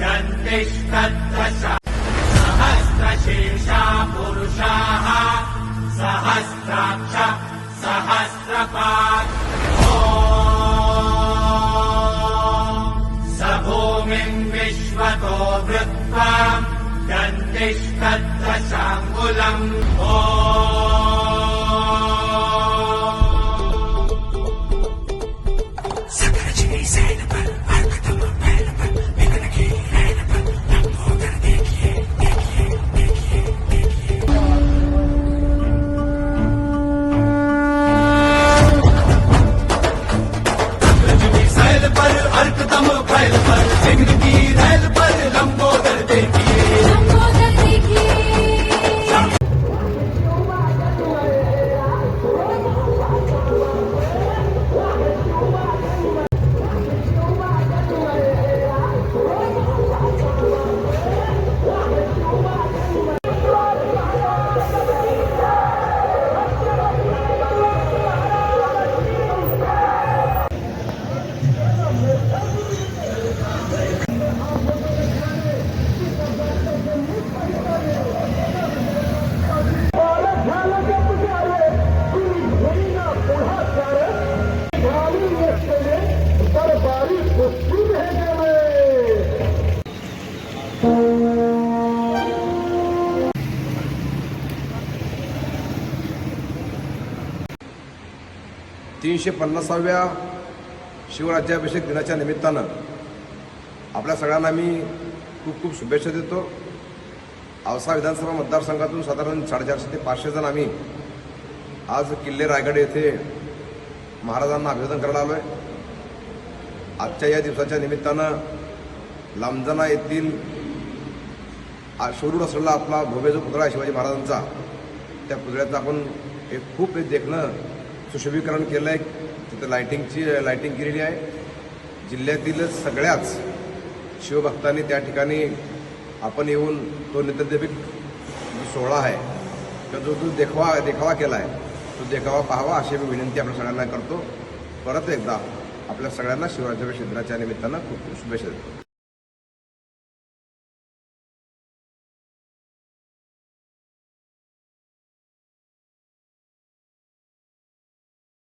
दन्तिष्ठद्दश सहस्रशीर्षा पुरुषाः सहस्राक्ष सहस्रपात्। स भूमिम् विश्वतो वृत्वा दन्तिष्ठद्दशाङ्गुलम् ॐ అమలు బయలుపాటు तीनशे पन्नासाव्या शिवराज्याभिषेक दिनाच्या निमित्तानं आपल्या सगळ्यांना मी खूप खूप शुभेच्छा देतो. औसा विधानसभा मतदारसंघातून साधारण साडेचारशे ते पाचशे जण आम्ही आज किल्ले रायगड येथे महाराजांना अभिवादन करायला आलो आहे आजच्या या दिवसाच्या निमित्तानं लांबजना येथील आ- शोरूड असलेला आपला भव्य जो पुतळा शिवाजी महाराजांचा त्या पुतळ्याचं आपण एक खूप एक देखणं सुशोभीकरण केलं आहे तिथं लायटिंगची लायटिंग केलेली आहे. जिल्ह्यातील सगळ्याच शिवभक्तांनी त्या ठिकाणी आपण येऊन तो नित्यदेविक सोहळा आहे किंवा जो जो देखावा देखावा केला आहे तो देखावा पाहावा अशी मी विनंती आपल्या सगळ्यांना करतो. परत एकदा आपल्या सगळ्यांना शिवराज्याभिषेक दिनाच्या निमित्तानं खूप खूप शुभेच्छा देतो.